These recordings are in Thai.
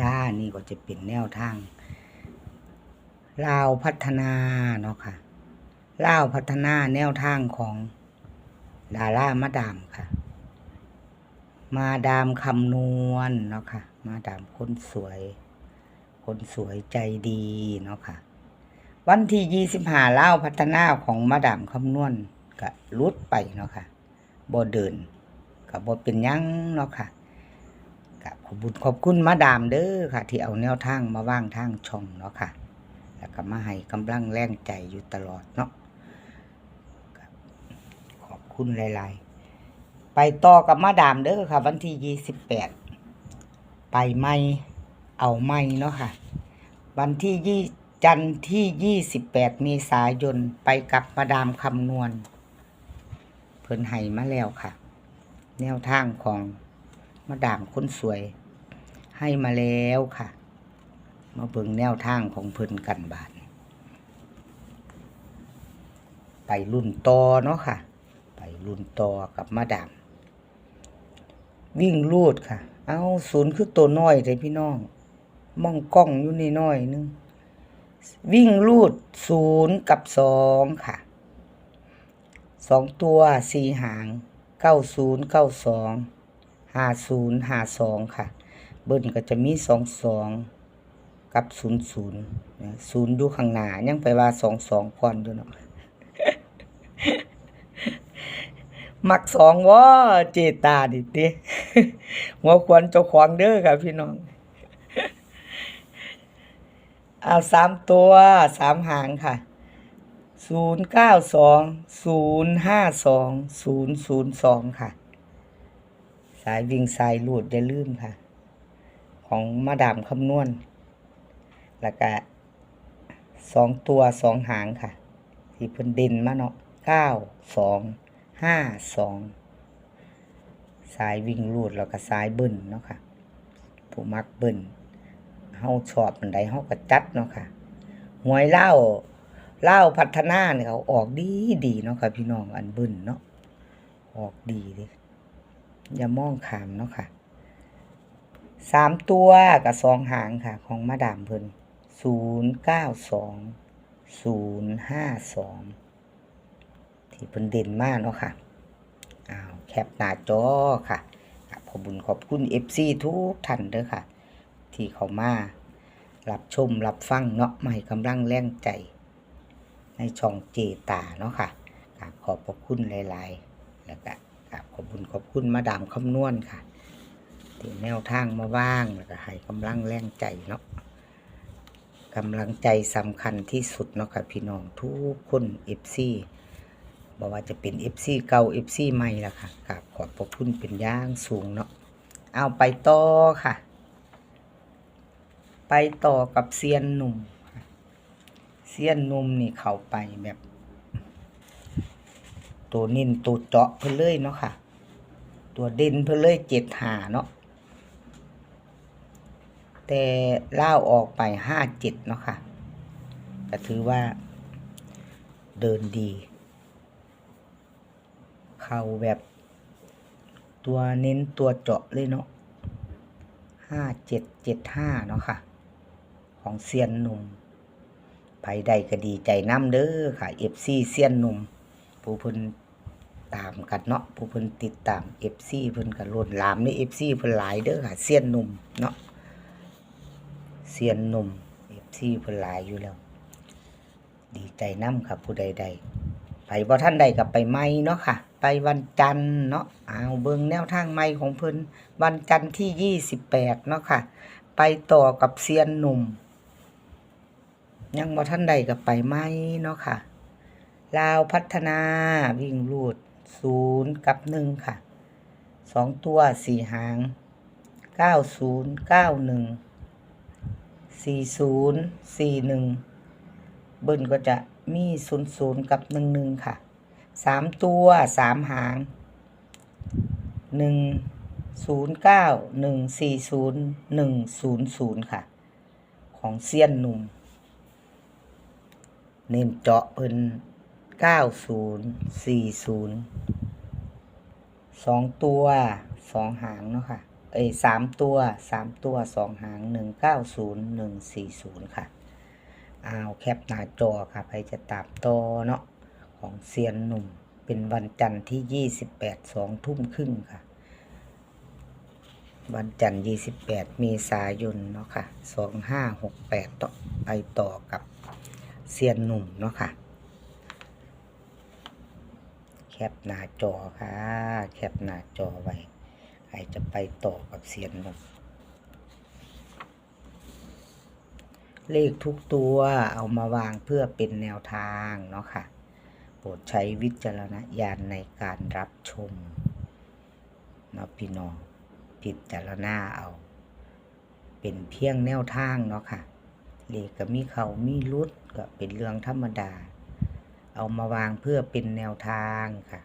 จ้า นี่ก็จะเป็นแนวทางลาวพัฒนาเนาะค่ะลาวพัฒนาแนวทางของดารามาดามค่ะ มาดามคำนวณเนาะค่ะ มาดามคนสวย คนสวยใจดีเนาะค่ะ วันที่ยี่สิบห้าเล่าวพัฒนาของมาดามคำนวณก็ลุดไปเนาะค่ะบ่เดินก็บ่เป็นยังเนาะค่ะ ก็ขอบคุญขอบคุณมาดามเด้อค่ะ ที่เอาแนวทางมาว่างทางช่องเนาะค่ะ แล้วก็มาให้กำลังแรงใจอยู่ตลอดเนาะขอบคุณหลายๆ ไปต่อกับมาดามเด้อค่ะ วันที่ยี่สิบแปดไปไม่เอาไม่เนาะค่ะ วันที่ยี่จันทร์ที่ยี่สิบแปดเมษายนไปกับมาดามคำนวณ เพิ่นให้มาแล้วค่ะ แนวทางของ มาด่ามคนสวย ให้มาแล้วค่ะ มาเบิ่งแนวทางของเพิ่นกันบาทไปรุ่นต่อเนาะค่ะ ไปรุ่นต่อกับมาดามวิ่งลูดค่ะ เอาศูนย์คือตัวน้อยเลยพี่น้อง มองกล้องอยู่นี่น้อยนึง วิ่งลูดศูนย์กับสองค่ะ สองตัวสี่หางเก้าศูนย์เก้าสอง ห้าศูนย์ห้าสองค่ะ เบิ้ลก็จะมีสองสองกับศูนย์ศูนย์ศูนย์อยู่ข้างหน้ายังไปว่าสองสองก่อนอยู่เนาะมักสองว่าเจตาดิติหัวควรเจ้าของเด้อค่ะพี่น้องเอาสามตัวสามหางค่ะศูนย์เก้าสองศูนย์ห้าสองศูนย์ศูนย์สองค่ะ สายวิ่งสายลูดอย่าลืมค่ะ ของมาดามคำนวณ แล้วก็สองตัวสองหางค่ะที่เพิ่นเด่นมาเนาะเก้าสองห้าสองสายวิ่งลูดแล้วก็สายเบิ้ลเนาะค่ะ ผู้มักเบิ้ลเฮาชอบมันใดเฮาก็จัดเนาะค่ะหวยเล่าเล่าพัฒนาเนี่ยเขาออกดีดีเนาะค่ะพี่น้องอันเบิ้ลเนาะออกดีเลย อย่ามองขามเนาะค่ะสามตัวกับสองหางค่ะ ของมาดามเพิ่นศูนย์เก้าสองศูนย์ห้าสองที่เพิ่นเด่นมากเนาะค่ะอ้าวแคปหน้าจอค่ะขอบคุญขอบคุณ FC ทุกท่านเด้อค่ะ ที่เขามารับชมรับฟังเนาะให้กำลังแรงใจ ในช่องเจตาเนาะค่ะกราบขอบพระคุณหลาย ๆ แล้วก็กราบ ขอบคุณขอบคุณมาดามคำนวณค่ะที่แนวทางมาว่างแล้วก็ให้กำลังแรงใจเนาะกำลังใจสำคัญที่สุดเนาะค่ะพี่น้องทุกคนเอฟซีบอกว่าจะเป็นเอฟซีเก่าเอฟซีใหม่ละค่ะกราบขอบพระคุณเป็นย่างสูงเนาะเอาไปต่อค่ะ ไปต่อกับเซียนหนุ่มเซียนหนุ่มนี่เข้าไปแบบ ตัวนินตัวเจาะเพิ่นเลยเนาะค่ะ ตัวเด่นเพิ่นเลยเจ็ดหาเนาะแต่เล่าออกไปห้าเจ็ดเนาะค่ะก็ถือว่าเดินดี เข้าแบบตัวเน้นตัวเจาะเลยเนาะห้าเจ็ดเจ็ดห้าเนาะค่ะ ของเซียนหนุ่มไปใดก็ดีใจน้ำเด้อค่ะเอฟซีเซียนหนุ่ม ผู้เพิ่นตามกันเนาะผู้เพิ่นติดตาม FC เพิ่นก็ล้นหลามน FC เอฟซีพิ่นหลายเด้อค่ะเซียนหนุ่มเนาะเซียนหนุ่ม FC เพิ่นหลายอยู่แล้ว ดีใจนํค่ะผู้ใดๆไปบ่ท่านใดก็ไปใหม่เนาะค่ะ ไปวันจันทร์เนาะเอาเบิ่งแนวทางใหม่ของเพิ่นวันจันทร์ที่28เนาะค่ะ ไปต่อกับเซียนหนุ่ม ยังบ่ท่านใดก็ไปใหม่เนาะค่ะ ลาวพัฒนาวิ่งรูดศูนย์กับหนึ่งค่ะสองตัวสี่หางเก้าศูนย์เก้าหนึ่งสี่ศูนย์สี่หนึ่งเบิ้ลก็จะมีศูนย์ศูนย์กับหนึ่งหนึ่งค่ะสามตัวสามหางหนึ่งศูนย์เก้าหนึ่งสี่ศูนย์หนึ่งศูนย์ศูนย์ค่ะ ของเซียนหนุ่ม เน้นเจาะเพิ่น เก้าศูนย์สี่ศูนย์สองตัวสองหางเนาะค่ะ เอ้ยสามตัวสามตัวสองหางหนึ่งเก้าศูนย์หนึ่งสี่ศูนย์ค่ะเอาแคปหน้าจอค่ะใครจะตามต่อเนาะของเซียนหนุ่มเป็นวันจันทร์ที่ยี่สิบแปดสองทุ่มครึ่งค่ะ วันจันทร์ยี่สิบแปดเมษายนเนาะค่ะสองห้าหกแปดต่อไปต่อกับเซียนหนุ่มเนาะค่ะ ปหน้าจอค่ะ แคปหน้าจอไว้ใครจะไปต่อกับเซียนหนุ่มเลขทุกตัวเอามาวางเพื่อเป็นแนวทางเนาะค่ะ โปรดใช้วิจารณญาณในการรับชมเนาะพี่น้องพิจารณาเอา เป็นเพียงแนวทางเนาะค่ะเลขก็มีเขามีรุดก็เป็นเรื่องธรรมดา เอามาวางเพื่อเป็นแนวทางค่ะ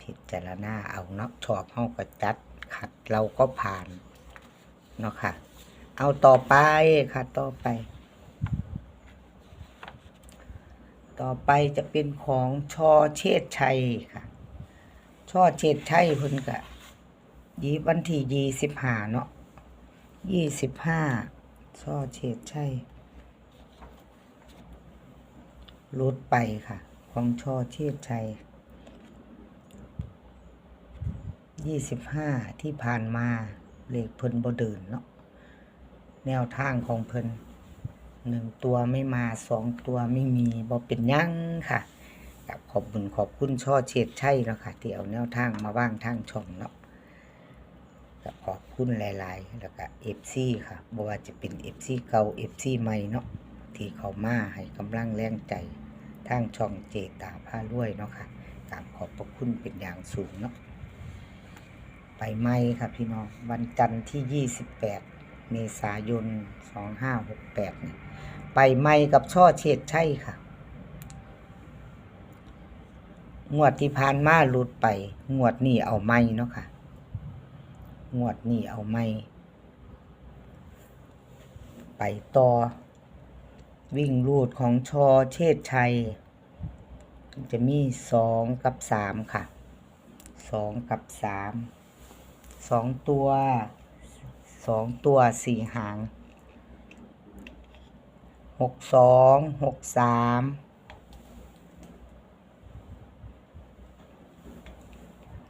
พิจารณาเอาเนาะชอบเฮาก็จัดขัดเราก็ผ่านเนาะค่ะ เอาต่อไปค่ะต่อไป ต่อไปจะเป็นของชอเชษชัยค่ะช่อเชษชัยเพิ่นกะยีวันที่ยี่สิบห้าเนาะยี่สิบห้าช่อเชษชัยลดไปค่ะ ของช่อเชษฐ์ชัยยี่สิบห้าที่ผ่านมาเลขเพิ่นบ่เดินเนาะแนวทางของเพิ่นหนึ่งตัวไม่มาสองตัวไม่มีบ่เป็นยังค่ะกับขอบคุณขอบคุณช่อเฉดใช่เนาะค่ะที่เอาแนวทางมาว่างทางช่องเนาะกับขอบคุณหลายๆ แล้วก็เอฟซีค่ะบ่ว่าจะเป็นเอฟซีเก่าเอฟซีใหม่เนาะที่เขามาให้กำลังแรงใจ ทางช่องเจตาผ้ารวยเนาะค่ะกับขอบพระคุณเป็นอย่างสูงเนาะไปไหมค่ะพี่น้องวันจันทร์ที่ 28 เมษายน 2568นี่ไปไม่กับช่อเฉดใช่ค่ะ งวดที่ผ่านมาหลุดไป งวดนี้เอาไม่เนาะค่ะ งวดนี้เอาไม่ไปต่อ วิ่งรูดของชอเชษชัย จะมีสองกับสามค่ะสองกับสามสองตัวสองตัวสี่หางหกสองหกสาม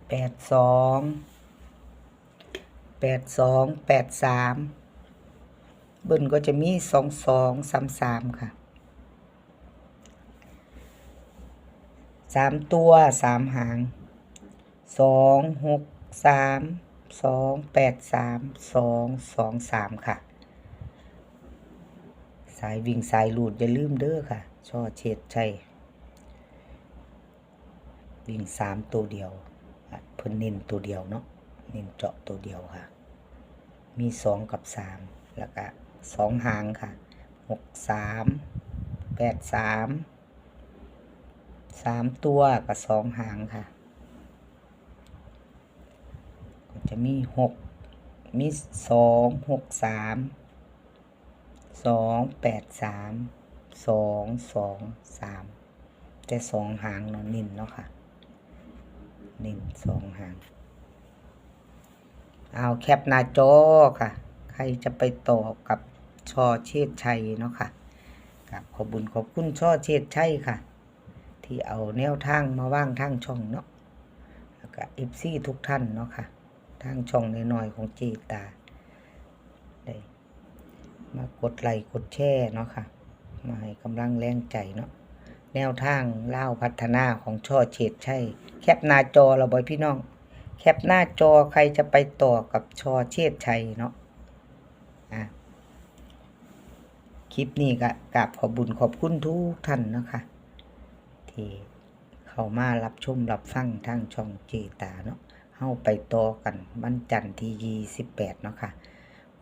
แปดสองแปดสองแปดสาม เบิ้ลก็จะมีสองสองสามสามค่ะสามตัวสามหางสองหกสามสองแปดสามสองสองสามค่ะ สายวิ่งสายหลุดอย่าลืมเด้อค่ะ ช่อเช็ดใช่วิ่งสามตัวเดียวเพิ่นเน้นตัวเดียวเนาะเน้นเจาะตัวเดียวค่ะ มีสองกับสามแล้วก็ สองหางค่ะหกสามแปดสามสามตัวกับสองหางค่ะ ก็จะมีหกมีสองหกสามสองแปดสามสองสองสามแต่สองหางเนาะนินเนาะค่ะนินสองหาง เอาแคปหน้าจอค่ะ ใครจะไปต่อกับ ช่อเชษชัยเนาะค่ะกับขอบคุญขอบคุณช่อเชษชัยค่ะ ที่เอาแนวทางมาว่างทางช่องเนาะแล้วก็เอฟซีทุกท่านเนาะค่ะ ทางช่องน้อยๆของเจตาได้มากดไลค์กดแชร์เนาะค่ะ มาให้กำลังแรงใจเนาะแนวทางเล่าพัฒนาของช่อเฉดใช่ แคปหน้าจอเราบอยพี่น้อง แคปหน้าจอใครจะไปต่อกับชอเชษชัยเนาะอะ คลิปนี้ก็กราบขอบบุญขอบคุณทุกท่านนะคะที่เข้ามารับชมรับฟังทางช่องเจตาเนาะเฮาไปต่อกันวันจันทร์ที่28เนาะค่ะ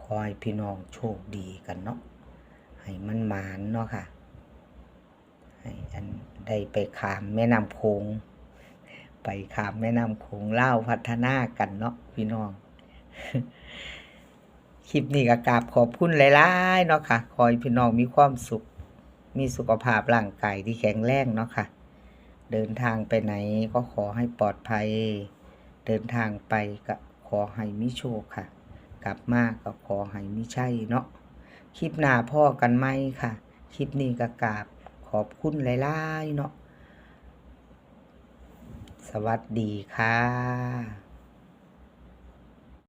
ขอให้พี่น้องโชคดีกันเนาะให้มันหมานเนาะค่ะให้อันได้ไปขามแม่น้ำโขงไปขามแม่น้ำโขงเล่าพัฒนากันเนาะพี่น้อง คลิปนี้ก็กราบขอบคุณหลายๆเนาะค่ะขอให้พี่น้องมีความสุข มีสุขภาพร่างกายที่แข็งแรงเนาะค่ะ เดินทางไปไหนก็ขอให้ปลอดภัย เดินทางไปก็ขอให้มีโชคค่ะ กลับมาก็ขอให้มิใช่เนาะคลิปหน้าพ่อกันไหมค่ะ คลิปนี้ก็กราบขอบคุณหลายๆเนาะสวัสดีค่ะ